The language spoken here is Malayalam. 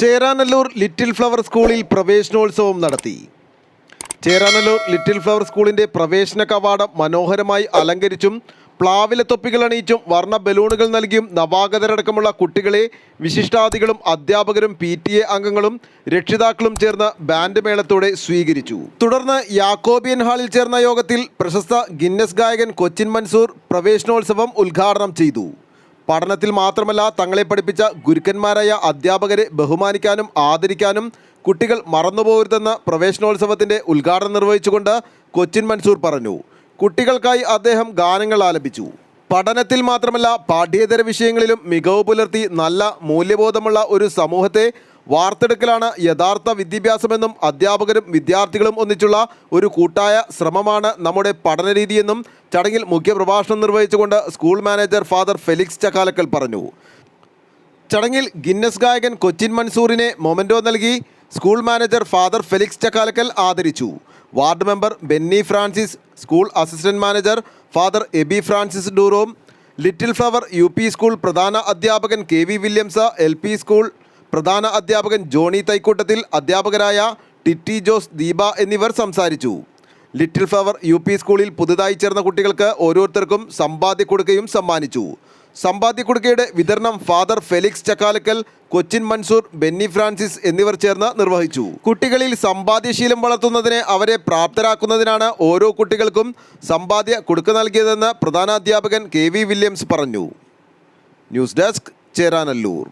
ചേരാനല്ലൂർ ലിറ്റിൽ ഫ്ലവർ സ്കൂളിൽ പ്രവേശനോത്സവം നടത്തി. ചേരാനല്ലൂർ ലിറ്റിൽ ഫ്ലവർ സ്കൂളിന്റെ പ്രവേശന കവാടം മനോഹരമായി അലങ്കരിച്ചും പ്ലാവിലെ തൊപ്പികൾ അണിയിച്ചും വർണ ബലൂണുകൾ നൽകിയും നവാഗതരടക്കമുള്ള കുട്ടികളെ വിശിഷ്ടാദികളും അധ്യാപകരും പി ടി എ അംഗങ്ങളും രക്ഷിതാക്കളും ചേർന്ന് ബാൻഡ് മേളത്തോടെ സ്വീകരിച്ചു. തുടർന്ന് യാക്കോബിയൻ ഹാളിൽ ചേർന്ന യോഗത്തിൽ പ്രശസ്ത ഗിന്നസ് ഗായകൻ കൊച്ചിൻ മൻസൂർ പ്രവേശനോത്സവം ഉദ്ഘാടനം ചെയ്തു. പഠനത്തിൽ മാത്രമല്ല തങ്ങളെ പഠിപ്പിച്ച ഗുരുക്കന്മാരായ അധ്യാപകരെ ബഹുമാനിക്കാനും ആദരിക്കാനും കുട്ടികൾ മറന്നുപോകരുതെന്ന് പ്രവേശനോത്സവത്തിന്റെ ഉദ്ഘാടനം നിർവഹിച്ചുകൊണ്ട് കൊച്ചിൻ മൻസൂർ പറഞ്ഞു. കുട്ടികൾക്കായി അദ്ദേഹം ഗാനങ്ങൾ ആലപിച്ചു. പഠനത്തിൽ മാത്രമല്ല പാഠ്യേതര വിഷയങ്ങളിലും മികവ് പുലർത്തി നല്ല മൂല്യബോധമുള്ള ഒരു സമൂഹത്തെ വാർത്തെടുക്കലാണ് യഥാർത്ഥ വിദ്യാഭ്യാസമെന്നും അധ്യാപകരും വിദ്യാർത്ഥികളും ഒന്നിച്ചുള്ള ഒരു കൂട്ടായ ശ്രമമാണ് നമ്മുടെ പഠനരീതിയെന്നും ചടങ്ങിൽ മുഖ്യപ്രഭാഷണം നിർവഹിച്ചുകൊണ്ട് school manager father Felix Chakkalakkal പറഞ്ഞു. ചടങ്ങിൽ ഗിന്നസ് ഗായകൻ കൊച്ചിൻ മൻസൂറിനെ മൊമെന്റോ നൽകി school manager father Felix Chakkalakkal ആദരിച്ചു. Ward member Benny Francis school assistant manager father Aby Francis ഡൂറോം little flower U school പ്രധാന അധ്യാപകൻ K V Williams L school പ്രധാന അധ്യാപകൻ ജോണി തൈക്കൂട്ടത്തിൽ അധ്യാപകരായ ടിറ്റി ജോസ് ദീപ എന്നിവർ സംസാരിച്ചു. ലിറ്റിൽ ഫ്ലവർ യു പി സ്കൂളിൽ പുതുതായി ചേർന്ന കുട്ടികൾക്ക് ഓരോരുത്തർക്കും സമ്പാദ്യ കൊടുക്കയും സമ്മാനിച്ചു. സമ്പാദ്യ കൊടുക്കയുടെ വിതരണം father Felix Chakkalakkal Cochin Mansoor Benny Francis എന്നിവർ ചേർന്ന് നിർവഹിച്ചു. കുട്ടികളിൽ സമ്പാദ്യശീലം വളർത്തുന്നതിന് അവരെ പ്രാപ്തരാക്കുന്നതിനാണ് ഓരോ കുട്ടികൾക്കും സമ്പാദ്യ കൊടുക്ക നൽകിയതെന്ന് പ്രധാനാധ്യാപകൻ കെ വി വില്യംസ് പറഞ്ഞു. News desk Cheranallur.